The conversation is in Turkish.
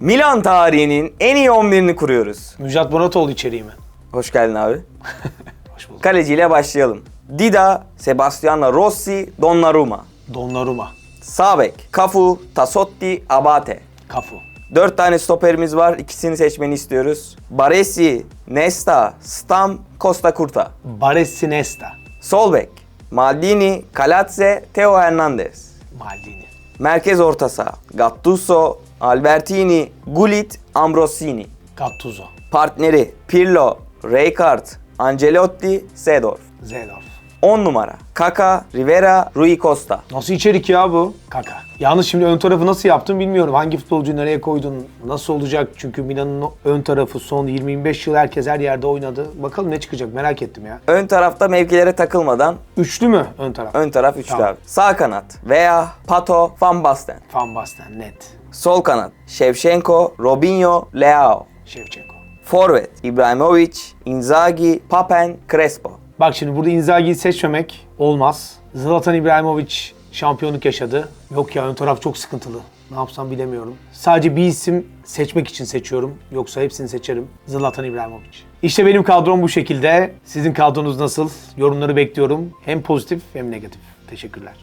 Milan tarihinin en iyi 11'ini kuruyoruz. Müjdat Muratoğlu içeriği mi? Hoş geldin abi. Hoş bulduk. Kaleciyle başlayalım. Dida, Sebastiano Rossi, Donnarumma. Donnarumma. Sağ bek, Cafu, Tassotti, Abate. Kafu. Dört tane stoperimiz var. İkisini seçmeni istiyoruz. Baresi, Nesta, Stam, Costa Curta. Baresi Nesta. Sol bek, Maldini, Kalatze, Theo Hernandez. Maldini. Merkez orta saha, Gattuso, Albertini, Gullit, Ambrosini. Gattuso. Partneri, Pirlo, Rijkaard, Ancelotti, Seedorf. Zedorf. 10 numara, Kaka, Rivera, Rui Costa. Nasıl içerik ya bu? Kaka. Yalnız şimdi ön tarafı nasıl yaptın bilmiyorum. Hangi futbolcu nereye koydun? Nasıl olacak? Çünkü Milan'ın ön tarafı son 20-25 yıl herkes her yerde oynadı. Bakalım ne çıkacak merak ettim ya. Ön tarafta mevkilere takılmadan Üçlü mü ön taraf? ön taraf üçlü Tamam. abi. Sağ kanat, veya Pato, Van Basten. Van Basten net. Sol kanat, Shevchenko, Robinho, Leao. Şevçenko. Forvet, İbrahimovic, Inzaghi, Papen, Crespo. Bak şimdi burada Inzaghi'yi seçmemek olmaz. Zlatan İbrahimovic şampiyonluk yaşadı. Yok ya ön taraf çok sıkıntılı. Ne yapsam bilemiyorum. Sadece bir isim seçmek için seçiyorum. Yoksa hepsini seçerim. Zlatan İbrahimovic. İşte benim kadrom bu şekilde. Sizin kadronuz nasıl? Yorumları bekliyorum. Hem pozitif hem negatif. Teşekkürler.